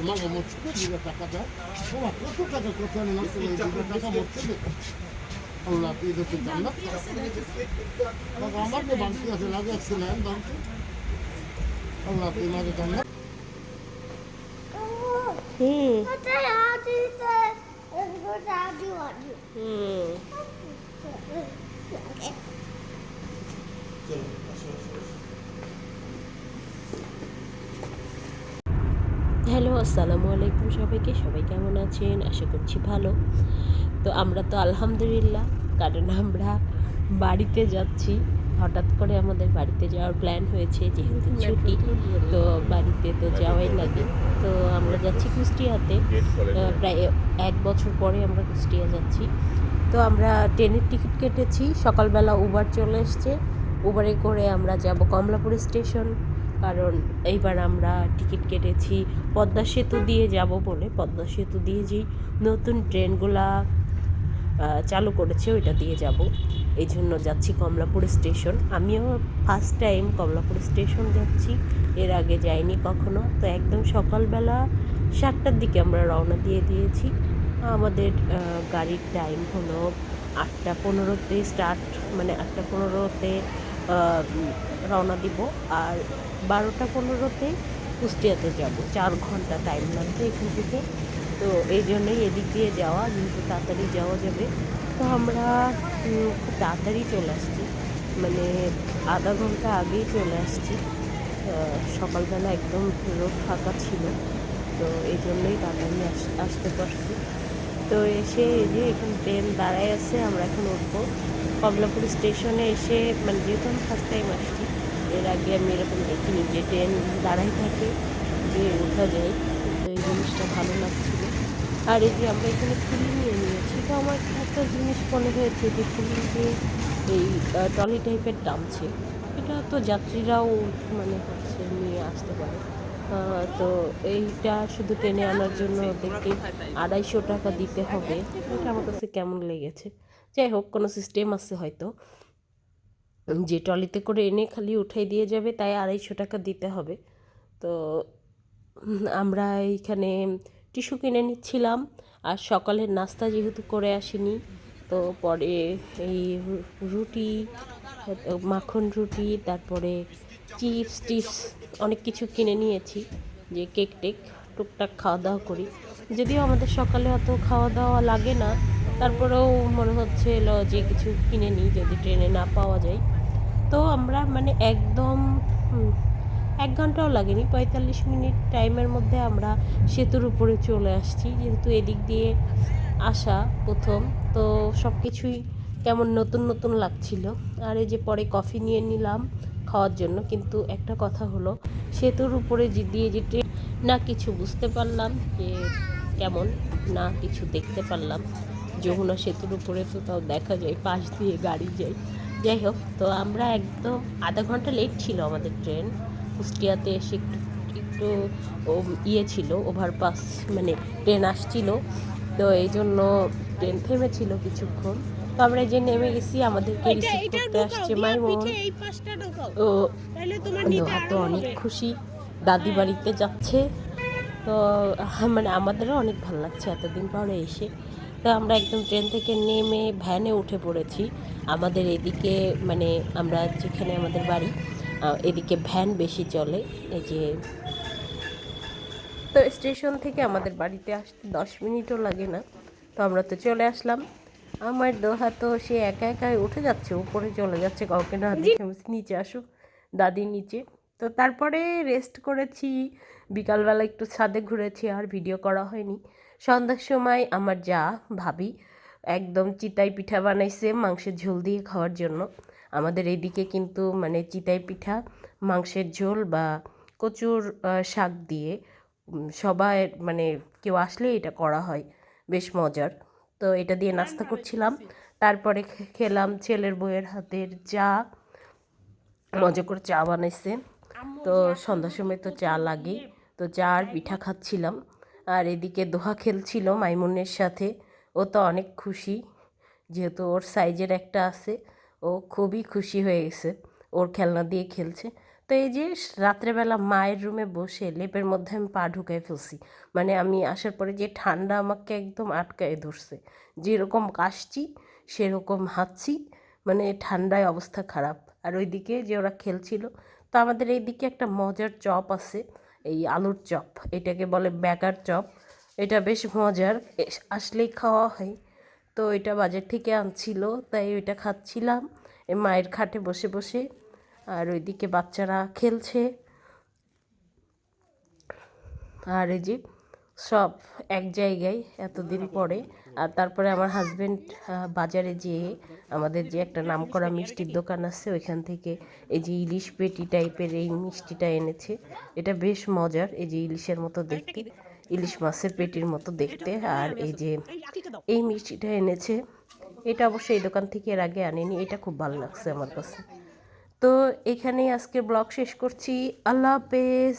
তোর মা মরছে দিবে টাকা দাও বাবা কত টাকা কত না দিবে টাকা মরছে দে আল্লাহ তুই তো তুই জান্নাত বাবা আমার তো বাংতি আছে লাগে অ্যাক্সিডেন্ট বাংতি আল্লাহ তুই মাঝে জান্নাত হুম কোথায় আদিতে কোথায় আদি আদি হুম হ্যালো আসসালামু আলাইকুম সবাইকে। সবাই কেমন আছেন? আশা করছি ভালো। তো আমরা তো আলহামদুলিল্লাহ কারণ আমরা বাড়িতে যাচ্ছি। হঠাৎ করে আমাদের বাড়িতে যাওয়ার প্ল্যান হয়েছে যেহেতু ছুটি। তো বাড়িতে তো যাওয়াই লাগে। তো আমরা যাচ্ছি কুষ্টিয়াতে। প্রায় এক বছর পরে আমরা কুষ্টিয়া যাচ্ছি। তো আমরা ট্রেনের টিকিট কেটেছি। সকালবেলা উবার চলে এসছে। উবারে করে আমরা যাব কমলাপুর স্টেশন। কারণ এইবার আমরা টিকিট কেটেছি পদ্মা সেতু দিয়ে যাব বলে। পদ্মা সেতু দিয়ে যেই নতুন ট্রেনগুলা চালু করেছে ওইটা দিয়ে যাব। এই জন্য যাচ্ছি কমলাপুর স্টেশন। আমিও ফার্স্ট টাইম কমলাপুর স্টেশন যাচ্ছি। এর আগে যাইনি কখনো। তো একদম সকালবেলা সাতটার দিকে আমরা রওনা দিয়ে দিয়েছি। আমাদের গাড়ির টাইম হলো আটটা পনেরোতে স্টার্ট মানে আটটা পনেরোতে রওনা দিব। আর বারোটা পনেরোতে কুষ্টিয়াতে যাব। চার ঘণ্টা টাইম লাগবে এখান থেকে। তো এই জন্যই এদিক দিয়ে যাওয়া, যেহেতু তাড়াতাড়ি যাওয়া যাবে। তো আমরা খুব তাড়াতাড়ি চলে আসছি। মানে আধা ঘণ্টা আগেই চলে আসছি। সকালবেলা একদম রোড ফাঁকা ছিল। তো এই জন্যই তাড়াতাড়ি আস- আসতে পারছি। তো এসে এই যে এখন ট্রেন দাঁড়ায় আছে, আমরা এখন উঠবো। কমলাপুর স্টেশনে এসে মানে যেহেতু আমি ফার্স্ট টাইম আসছি এর আগে আমি এরকম দেখিনি যে ট্রেন দাঁড়াই থাকে, যে ওঠা যায়, তো এই জিনিসটা ভালো লাগছিল। আর এই যে আমরা এখানে ফুলি নিয়ে নিয়েছি তো আমার একটা জিনিস মনে হয়েছে যে ফুলি যে এই টলি টাইপের টানছে এটা তো যাত্রীরাও মানে হচ্ছে নিয়ে আসতে পারে। তো এইটা শুধু টেনে আনার জন্য ওদেরকে আড়াইশো টাকা দিতে হবে। এটা আমার কাছে কেমন লেগেছে। যাই হোক, কোনো সিস্টেম আছে হয়তো। যে ট্রলিতে করে এনে খালি উঠাই দিয়ে যাবে, তাই আড়াইশো টাকা দিতে হবে। তো আমরা এইখানে টিস্যু কিনে নিচ্ছিলাম, আর সকালের নাস্তা যেহেতু করে আসিনি, তো পরে এই রুটি, মাখন রুটি, তারপরে চিপস টিপস অনেক কিছু কিনে নিয়েছি, যে কেক টেক, টুকটাক খাওয়া দাওয়া করি। যদিও আমাদের সকালে অত খাওয়া দাওয়া লাগে না, তারপরেও মনে হচ্ছিল যে কিছু কিনে নিই, যদি ট্রেনে না পাওয়া যায়। তো আমরা মানে একদম এক ঘন্টাও লাগেনি। পঁয়তাল্লিশ মিনিট টাইমের মধ্যে আমরা সেতুর উপরে চলে আসছি। যেহেতু এদিক দিয়ে আসা প্রথম, তো সব কিছুই কেমন নতুন নতুন লাগছিল। আর এই যে পরে কফি নিয়ে নিলাম খাওয়ার জন্য, কিন্তু একটা কথা হলো, সেতুর উপরে দিয়ে যে ট্রেন, না কিছু বুঝতে পারলাম যে কেমন, না কিছু দেখতে পারলাম। যমুনা সেতুর উপরে তো তাও দেখা যায়, পাশ দিয়ে গাড়ি যায়। যাই হোক তো আমরা একদম আধা ঘণ্টা লেট ছিল আমাদের ট্রেন কুষ্টিয়াতে এসে একটু একটু ও ইয়ে ছিল ওভারপাস মানে ট্রেন আসছিল। তো এই জন্য ট্রেন থেমেছিল কিছুক্ষণ। তো আমরা যে নেমে গেছি আমাদেরকে রিসিভ করতে আসছে মাইমন। ও তো অনেক খুশি। দাদি বাড়িতে যাচ্ছে। তো মানে আমাদেরও অনেক ভালো লাগছে এতদিন পরে এসে। তো আমরা একদম ট্রেন থেকে নেমে ভ্যানে উঠে পড়েছি। আমাদের এদিকে মানে আমরা যেখানে আমাদের বাড়ি এদিকে ভ্যান বেশি চলে। এই যে তো স্টেশন থেকে আমাদের বাড়িতে আসতে দশ মিনিটও লাগে না। তো আমরা তো চলে আসলাম। আমার দোহা তো সে একা একাই উঠে যাচ্ছে উপরে চলে যাচ্ছে। কাউকে না নিচে আসো দাদি নিচে। তো তারপরে রেস্ট করেছি। বিকালবেলা একটু ছাদে ঘুরেছি আর ভিডিও করা হয়নি। সন্ধ্যার সময় আমার যা ভাবি একদম চিতাই পিঠা বানাইছে মাংসের ঝোল দিয়ে খাওয়ার জন্য। আমাদের এদিকে কিন্তু মানে চিতাই পিঠা মাংসের ঝোল বা কচুর শাক দিয়ে সবাই মানে কেউ আসলে এটা করা হয় বেশ মজার। তো এটা দিয়ে নাস্তা করছিলাম। তারপরে খেলাম ছেলের বউয়ের হাতের চা। মজা করে চা বানাইছে। তো সন্ধ্যার সময় তো চা লাগে। তো চা আর পিঠা খাচ্ছিলাম। আর এদিকে দোহা খেলছিল মাইমুনের সাথে। ও তো অনেক খুশি, যেহেতু ওর সাইজের একটা আছে। ও খুবই খুশি হয়ে গেছে, ওর খেলনা দিয়ে খেলছে। তো এই যে রাত্রেবেলা মায়ের রুমে বসে লেপের মধ্যে আমি পা ঢুকাই ফেলছি। মানে আমি আসার পরে যে ঠান্ডা আমাকে একদম আটকায় ধরছে। যেরকম কাশছি, সেরকম হাঁচছি মানে ঠান্ডায় অবস্থা খারাপ। আর ওইদিকে যে ওরা খেলছিল, তো আমাদের এইদিকে একটা মজার চপ আছে। এই আলুর চপ, এটাকে বলে ব্যাকার চপ। এটা বেশ মজার। আসলেই খাওয়া হয়। তো এটা বাজার থেকে আনছিল, তাই ওইটা খাচ্ছিলাম। মায়ের খাটে বসে বসে। আর ওইদিকে বাচ্চারা খেলছে। আর এই যে সব এক জায়গায় এতদিন পরে আর তারপরে আমার হাজব্যান্ড বাজারে যেয়ে আমাদের যে একটা নামকরা মিষ্টির দোকান আছে, ওইখান থেকে এই যে ইলিশ পেটি টাইপের এই মিষ্টিটা এনেছে। এটা বেশ মজার, এই যে ইলিশের মতো দেখতে, ইলিশ মাছের পেটির মতো দেখতে। আর এই যে এই মিষ্টিটা এনেছে, এটা অবশ্যই এই দোকান থেকে এর আগে আনেনি, এটা খুব ভালো লাগছে আমার কাছে। তো এখানেই আজকে ব্লগ শেষ করছি। আল্লাহ হাফেজ।